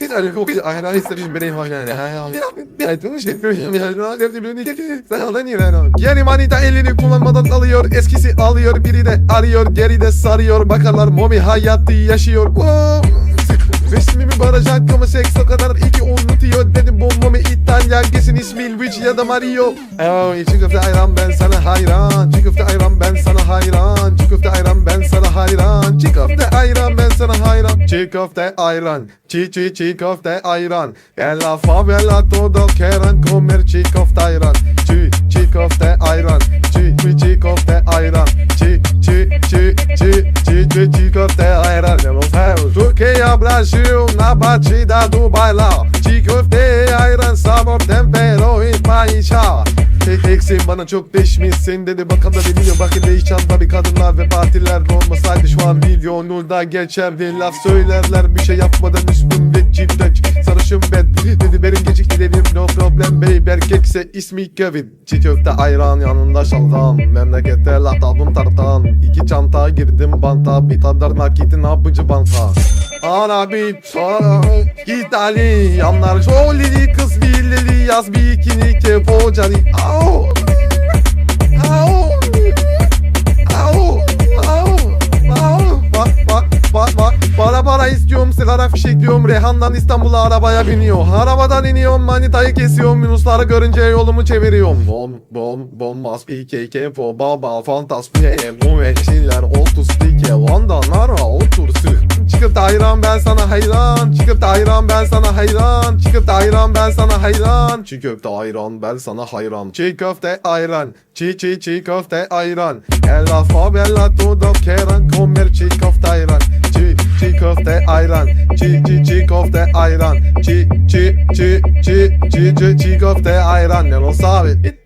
Yani çok ayran istedim benim ayran. Ya bunu şey yapıyorum ya. Sen aldın ya lan. Yeni manita elini kullanmadan alıyor. Eskisi alıyor biri de arıyor. Geri de sarıyor. Bakarlar momi hayatı yaşıyor. Wow. Resmimi barajat ama seks o kadar iki unutuyor Dedim bu momi İtalya kesin ismi Luigi ya da Mario Oh çiğ köfte ayran ben sana hayran Çiğ köfte ayran ben sana hayran Çiğ köfte ayran. Çiğ çiğ çiğ köfte ayran. En la favela todo quieren comer çiğ köfte ayran. Çiğ çiğ köfte ayran. Çiğ çiğ çiğ köfte ayran. Çiğ çiğ çiğ çiğ çiğ çiğ çiğ köfte ayran. Türkiye, Brasil, na batida do bailao Çiğ köfte ayran. Sabor tempero İsmail Tek eksin bana çok değişmişsin dedi bakalım da bilmiyorum Bakın değişen tabi kadınlar ve partilerde olmasaydı şu an milyonunda geçerdi. Laf söylerler bir şey yapmadan üstümde cidden sarışın ben Dedi benim gecikti dedim. No problem babe erkekse ismi Kevin. Çiğ köfte ayran yanında şalgam. Memlekette latabım tartan. İki çanta girdim banta. Bir kadar nakitin apıcı banka. Arabi İtalyanlar Jolili Yaz bikini kefo cani Au! Au! Au! Au! Au! Bak bak bak bak. Para para istiyorum sigara fişek diyorum Rehan'dan İstanbul'a arabaya biniyor Arabadan iniyorum manitayı kesiyorum. Minusları görünce yolumu çeviriyorum. Bom bom bombas PKK fo baba fantastik Bu veçiller otustike Vandan ara otursu Çıkıp da hayran ben sana hayran Çıkıp da hayran ben sana hayran Da hayran ben sana hayran Çiğ köfte ayran ben sana hayran Çiğ köfte ayran Çiğ çiğ çiğ köfte ayran El favela todo quieren comer çiğ köfte ayran Çiğ çiğ köfte ayran Çiğ çiğ çiğ köfte ayran çiğ çiğ çiğ çiğ çiğ çiğ köfte ayran Ne lo sabe